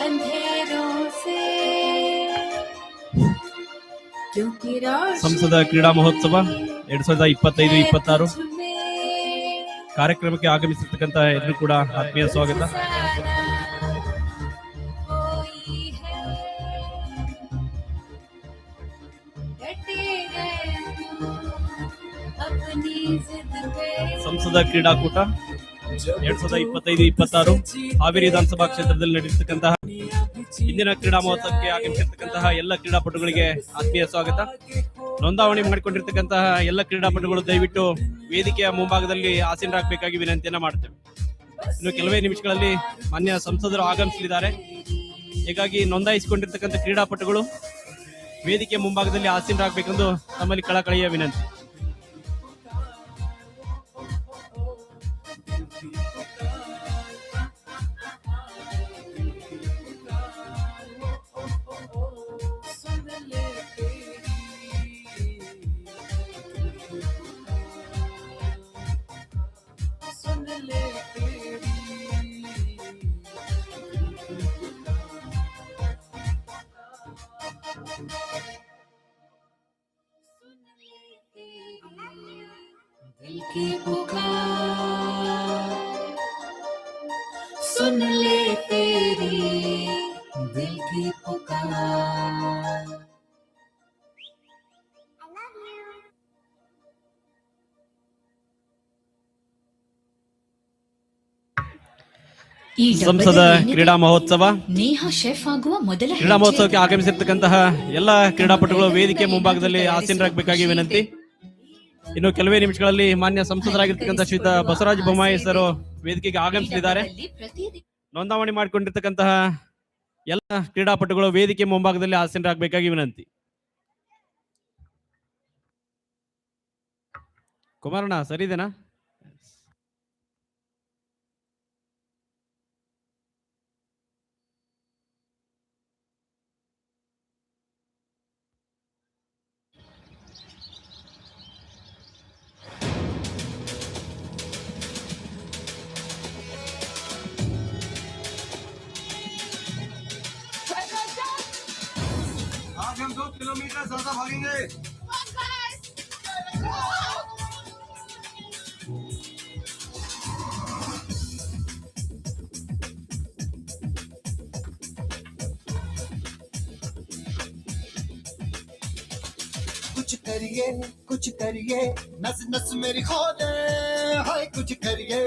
अंधेरों से क्योंकि रोशनी ಸಂಸದ ಕ್ರೀಡಾ ಮಹೋತ್ಸವ ಎರಡ್ ಸಾವಿರದ ಇಪ್ಪತ್ತೈದು ಇಪ್ಪತ್ತಾರು तुझ में ಕಾರ್ಯಕ್ರಮಕ್ಕೆ ಆಗಮಿಸಿರ್ತಕ್ಕಂತ ಎಲ್ಲರೂ ಕೂಡ ಆತ್ಮೀಯ ಸ್ವಾಗತ कोई है डटे गए अपनी जिद पे ಸಂಸದ ಕ್ರೀಡಾಕೂಟ ಎರಡ್ ಸಾವಿರದ ಇಪ್ಪತ್ತೈದು, ಇಪ್ಪತ್ತಾರು ಹಾವೇರಿ ವಿಧಾನಸಭಾ ಕ್ಷೇತ್ರದಲ್ಲಿ ನಡೆಯತಕ್ಕಂತಹ ಇಂದಿನ ಕ್ರೀಡಾ ಮಹೋತ್ಸವಕ್ಕೆ ಆಗಮಿಸಿರ್ತಕ್ಕಂತಹ ಎಲ್ಲ ಕ್ರೀಡಾಪಟುಗಳಿಗೆ ಆತ್ಮೀಯ ಸ್ವಾಗತ. ನೋಂದಾವಣಿ ಮಾಡಿಕೊಂಡಿರ್ತಕ್ಕಂತಹ ಎಲ್ಲ ಕ್ರೀಡಾಪಟುಗಳು ದಯವಿಟ್ಟು ವೇದಿಕೆಯ ಮುಂಭಾಗದಲ್ಲಿ ಆಸೀನರಾಗಬೇಕಾಗಿ ವಿನಂತಿಯನ್ನ ಮಾಡ್ತೇವೆ. ಇನ್ನು ಕೆಲವೇ ನಿಮಿಷಗಳಲ್ಲಿ ಮಾನ್ಯ ಸಂಸದರು ಆಗಮಿಸಲಿದ್ದಾರೆ. ಹೀಗಾಗಿ ನೋಂದಾಯಿಸಿಕೊಂಡಿರ್ತಕ್ಕಂಥ ಕ್ರೀಡಾಪಟುಗಳು ವೇದಿಕೆ ಮುಂಭಾಗದಲ್ಲಿ ಆಸೀನರಾಗಬೇಕೆಂದು ತಮ್ಮಲ್ಲಿ ಕಳಕಳಿಯ ವಿನಂತಿ. दिल की पुकार सुन ले तेरी दिल की पुकार ಈ ಸಂಸದ ಕ್ರೀಡಾ ಮಹೋತ್ಸವ ನೇಹ ಶೆಫ್ ಆಗುವ ಮೊದಲ ಕ್ರೀಡಾ ಮಹೋತ್ಸವಕ್ಕೆ ಆಗಮಿಸಿರ್ತಕ್ಕಂತಹ ಎಲ್ಲ ಕ್ರೀಡಾಪಟುಗಳು ವೇದಿಕೆ ಮುಂಭಾಗದಲ್ಲಿ ಆಸೀನರಾಗಬೇಕಾಗಿ ವಿನಂತಿ ಇನ್ನು ಕೆಲವೇ ನಿಮಿಷಗಳಲ್ಲಿ ಮಾನ್ಯ ಸಂಸದರಾಗಿರ್ತಕ್ಕಂಥ ಶ್ರೀತ ಬಸವರಾಜ ಬೊಮ್ಮಾಯಿ ಸರ್ ವೇದಿಕೆಗೆ ಆಗಮಿಸಲಿದ್ದಾರೆ. ನೋಂದಾವಣಿ ಮಾಡಿಕೊಂಡಿರ್ತಕ್ಕಂತಹ ಎಲ್ಲ ಕ್ರೀಡಾಪಟುಗಳು ವೇದಿಕೆ ಮುಂಭಾಗದಲ್ಲಿ ಆಸೀನರಾಗಬೇಕಾಗಿ ವಿನಂತಿ. ಕುಮಾರಣ್ಣ ಸರಿದೇನಾ दो किलोमीटर ज़्यादा भागेंगे। कुछ करिए कुछ करिए नस नस मेरी खो दे हाय, कुछ करिए।